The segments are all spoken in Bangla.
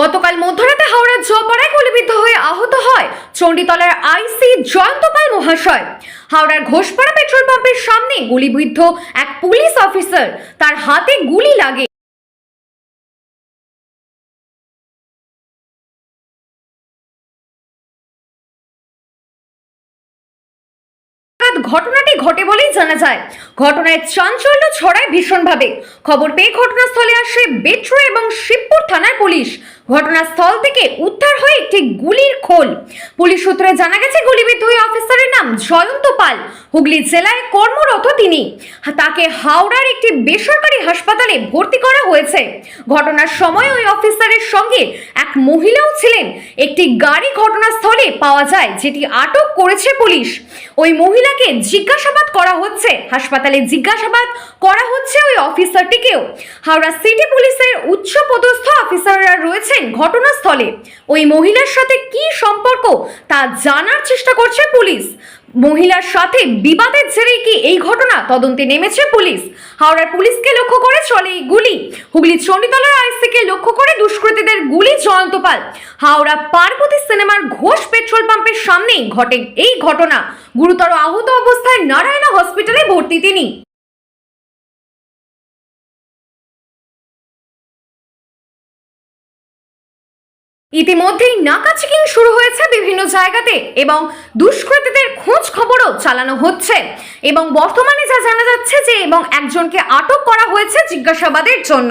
গতকাল মধ্যরাতে হাওড়ার জপাড়ায় গুলিবিদ্ধ হয়ে আহত হয় চণ্ডীতলার আইসি জয়ন্ত পাল মহাশয়। হাওড়ার ঘোষপাড়া পেট্রোল পাম্পের সামনে গুলিবিদ্ধ এক পুলিশ অফিসার। তার হাতে গুলি লাগে। ঘটনাটি ঘটে বলেই জানা যায়। ঘটনায় চাঞ্চল্য ছড়ায় ভীষণভাবে। খবর পেয়ে ঘটনাস্থলে আসে বেট্রো এবং শিবপুর থানার পুলিশ। ঘটনাস্থল থেকে উদ্ধার হয় একটি গুলির খোল। পুলিশ সূত্রে জানা গেছে, গুলিবিদ্ধ ওই অফিসারের নাম জয়ন্ত পাল। হুগলি জেলায় কর্মরত তিনি। তাকে হাওড়ার একটি বেসরকারি হাসপাতালে ভর্তি করা হয়েছে। ঘটনার সময় ওই অফিসারের সঙ্গে এক মহিলাও ছিলেন। একটি গাড়ি ঘটনাস্থলে পাওয়া যায়, যেটি আটক করেছে পুলিশ। ওই মহিলাকে জিজ্ঞাসাবাদ করা হচ্ছে, হাসপাতালে জিজ্ঞাসাবাদ করা হচ্ছে ওই অফিসারটিকেও। হাওড়া সিটি পুলিশের উচ্চ পদস্থ অফিসাররা রয়েছেন ঘটনাস্থলে। ওই মহিলার সাথে কি সম্পর্ক তা জানার চেষ্টা করছে পুলিশ। মহিলার সাথে বিবাদের জেরেই কি এই ঘটনা? তদন্তে নেমেছে পুলিশ। হাওড়ার পুলিশকে লক্ষ্য করে চলে এই গুলি। হুগলি চণ্ডীতলার আইসিকে লক্ষ্য করে দুষ্কৃতীদের গুলি জয়ন্ত পাল। হাওড়া পার্বতী সিনেমার ঘোষ পেট্রোল পাম্পের সামনেই ঘটে এই ঘটনা। গুরুতর আহত অবস্থায় নারায়ণা হসপিটালে ভর্তি তিনি। ইতিমধ্যেই নাকা চেকিং শুরু হয়েছে বিভিন্ন জায়গাতে এবং দুষ্কৃতীদের খোঁজ খবরও চালানো হচ্ছে। এবং বর্তমানে যা জানা যাচ্ছে যে, এবং একজনকে আটক করা হয়েছে জিজ্ঞাসাবাদের জন্য।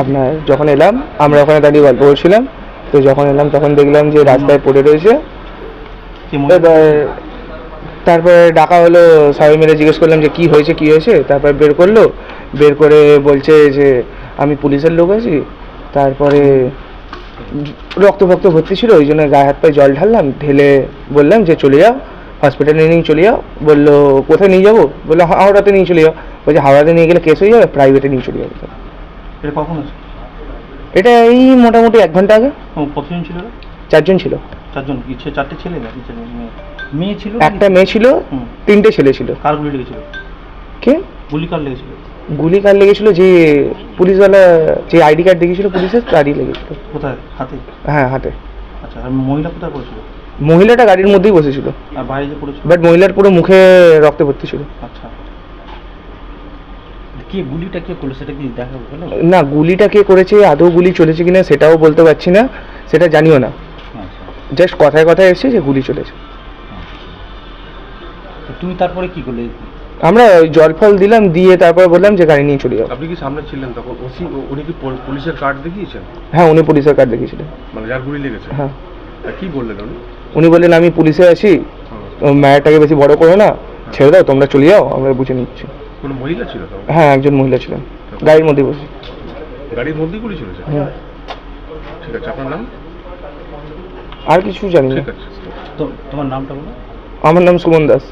আপনার যখন এলাম আমরা ওখানে দাঁড়িয়ে গল্প করছিলাম। তো যখন এলাম তখন দেখলাম যে রাস্তায় পড়ে রয়েছে। এবার তারপরে ডাকা হলো সবাই মিলে জিজ্ঞেস করলাম যে কি হয়েছে কি হয়েছে? তারপর বের করল। বের করে বলছে যে আমি পুলিশের লোক আছি। তারপরে রক্ত ফক্ত ভর্তি ছিল ওই জন্য গায়ে হাত পায়ে জল ঢাললাম ঢেলে বললাম যে চলে যাও হসপিটালে নিয়ে চলে যাও। বলল কোথায় নিয়ে যাব? বলল হাওড়াতে নিয়ে চলে যাও। বলছে হাওড়াতে নিয়ে গেলে কেস হয়ে যাবে প্রাইভেটে নিয়ে চলে যাবে। এটা কখন আছে এটা এই মোটামুটি এক ঘণ্টা আগে। কতজন ছিল চারজন ছিল। চারজন কি? ছে- চারটে ছেলে নাকি? ছেলে মেয়ে। মেয়ে ছিল একটা মেয়ে ছিল তিনটে ছেলে ছিল। কার গুলি লেগেছিল? কে? গুলি কার লেগেছিল? গুলি কার লেগেছিল? যে পুলিশওয়ালা যে আইডি কার্ড দেখিয়েছিল পুলিশের তারই লেগেছিল। কোথায়? হাতে? হ্যাঁ হাতে। আচ্ছা আর মহিলা কোথায় পড়েছিল মহিলাটা গাড়ির মধ্যেই বসেছিল। আর বাইরে যে পড়েছিল? বাট মহিলার পুরো মুখে রক্তে ভর্তি ছিল। আচ্ছা। কে গুলিটা কে করল সেটা কি দেখা গেল না গুলিটা কে করেছে আদৌ গুলি চলেছে কিনা সেটাও বলতে পারছি না সেটা জানিও না। আচ্ছা। জাস্ট কথায় কথায় এসেছে যে গুলি চলেছে। তুমি তারপরে কি করলে? আমরা ওই জল ফল দিলাম দিয়ে তারপর বললাম যে গাড়ি নিয়ে চলে যাও। আপনি কি সামনে ছিলেন তখন? ওসি উনি কি পুলিশের কার্ড দেখিয়েছেন? হ্যাঁ উনি পুলিশের কার্ড দেখিয়েছিলেন। মানে যার গুলি লেগেছে? হ্যাঁ। কি বললেন উনি? উনি বললেন আমি পুলিশে আছি। হুম। ম্যাটাকে বেশি বড় করো না। ছেড়ে দাও তোমরা চলে যাও আমরা বুঝে নিচ্ছি। কোনো মহিলা ছিল তো হ্যাঁ একজন মহিলা ছিলেন। গাড়ির মধ্যে বসে। গাড়ির মধ্যেই গুলি চলেছে হুম। ঠিক আছে আপনার নাম? আর কিছু জানি না। ঠিক আছে। তো তোমার নামটা বলো। আমার নাম সুমন দাস।